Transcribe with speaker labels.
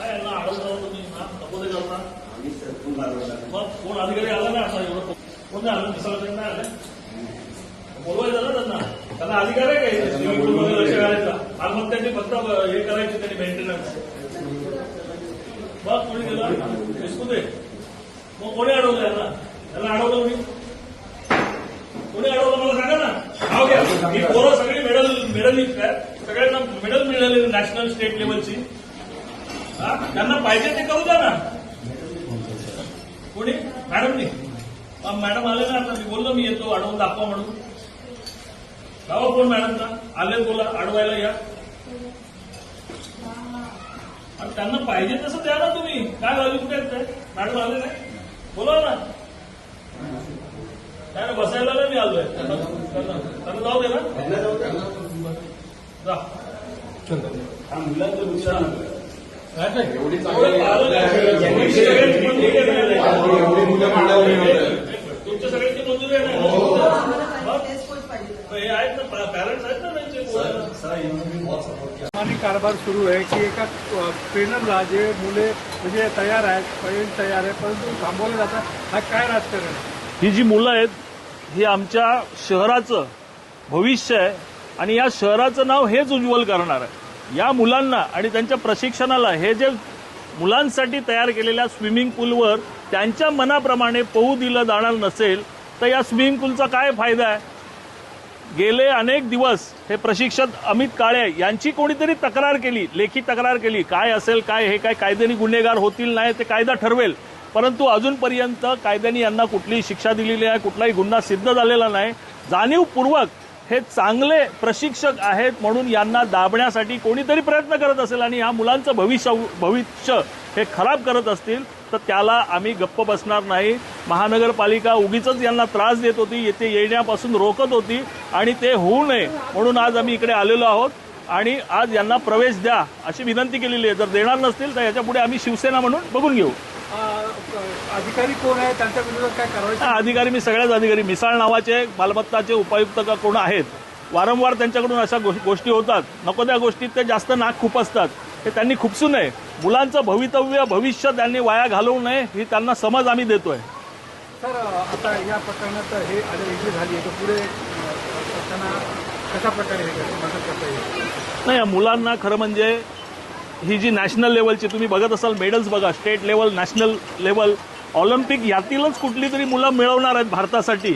Speaker 1: काय यांना अडवलं तुम्ही ना नको ते करता
Speaker 2: आम्ही सरकून बाजूला
Speaker 1: मग कोण अधिकारी आला नाही असा एवढं कोण नाही आलं दिसायला नाही आलं बोलवायचं ना त्यांना त्यांना अधिकार आहे काही लक्ष घालायचा आज मग त्यांनी फक्त हे करायचे त्यांनी मेंटेनन्स मग कोणी गेलं दिसू दे मग कोणी अडवलं यांना? त्यांना अडवलं कोणी कोणी अडवलं? मला सांगा ना. नाव घ्या. ही पोरं सगळी मेडल मेडलिस्ट आहेत सगळ्यांना मेडल मिळाले नॅशनल स्टेट लेवलची त्यांना पाहिजे ते करू द्या ना. कोणी? मॅडमनी मग मॅडम आले ना आता. मी बोललो मी येतो अडवून दाखवा म्हणून. गावा कोण मॅडमचा. आले बोला अडवायला या. आणि त्यांना पाहिजे तसं द्या ना तुम्ही. काय झाली कुठे आहेत मॅडम आले नाही बोला ना. काय ना बसायला नाही मी आलोय. त्यांना जाऊ दे ना. जा.
Speaker 2: मुलांचं नुकसान
Speaker 3: एवढी
Speaker 1: एवढी
Speaker 3: मुलं मांडावली
Speaker 1: तुमच्या सगळ्यांची मंजुरी आहे
Speaker 4: आणि कारभार सुरू आहे की एका ट्रेनरला जे मुले म्हणजे तयार आहेत पहिले तयार आहे परंतु थांबवलं जातं. हा काय राजकारण
Speaker 1: ही जी मुलं आहेत ही आमच्या शहराचं भविष्य आहे आणि या शहराचं नाव हेच उज्ज्वल करणार आहे. या मुलांना आणि त्यांच्या प्रशिक्षणाला हे जे मुलांसाठी तयार केलेल्या स्विमिंग पूलवर त्यांच्या मनाप्रमाणे पोहू दिलं जाणार नसेल तर या स्विमिंग पूलचा काय फायदा आहे? गेले अनेक दिवस हे प्रशिक्षक अमित काळे यांची कोणीतरी तक्रार केली लेखी तक्रार केली काय असेल काय हे काय कायद्याने गुन्हेगार होतील नाही ते कायदा ठरवेल. परंतु अजूनपर्यंत कायद्याने यांना कुठलीही शिक्षा दिलेली आहे कुठलाही गुन्हा सिद्ध झालेला नाही. जाणीवपूर्वक हे चांगले प्रशिक्षक आहेत म्हणून यांना दाबण्यासाठी कोणीतरी प्रयत्न करत असेल आणि ह्या मुलांचं भविष्य भविष्य हे खराब करत असतील तर त्याला आम्ही गप्प बसणार नाही. महानगरपालिका उगीच यांना त्रास देत होती येथे येण्यापासून रोखत होती आणि ते होऊ नये म्हणून आज आम्ही इकडे आलेलो आहोत. आणि आज यांना प्रवेश द्या अशी विनंती केलेली आहे. जर देणार नसतील तर याच्यापुढे आम्ही शिवसेना म्हणून बघून घेऊ.
Speaker 4: अधिकारी कोण आहे? त्यांच्या विरोधात काय कारवाई
Speaker 1: अधिकारी मी सगळ्याच अधिकारी. मिसाळ नावाचे मालमत्ताचे उपायुक्त का कोण आहेत? वारंवार त्यांच्याकडून अशा गोष्टी होतात. नको त्या गोष्टीत ते जास्त नाक खुपसतात हे त्यांनी खुपसू नये. मुलांचं भवितव्य भविष्य त्यांनी वाया घालवू नये ही त्यांना समज आम्ही देतोय.
Speaker 4: सर आता या प्रकरणात हे झाली आहे. पुढे कशा प्रकारे
Speaker 1: नाही या मुलांना खरं म्हणजे ही जी नॅशनल लेवलची तुम्ही बघत असाल मेडल्स बघा state level national level Olympic यातीलच कुठली तरी मुलं मिळवणार आहेत भारतासाठी.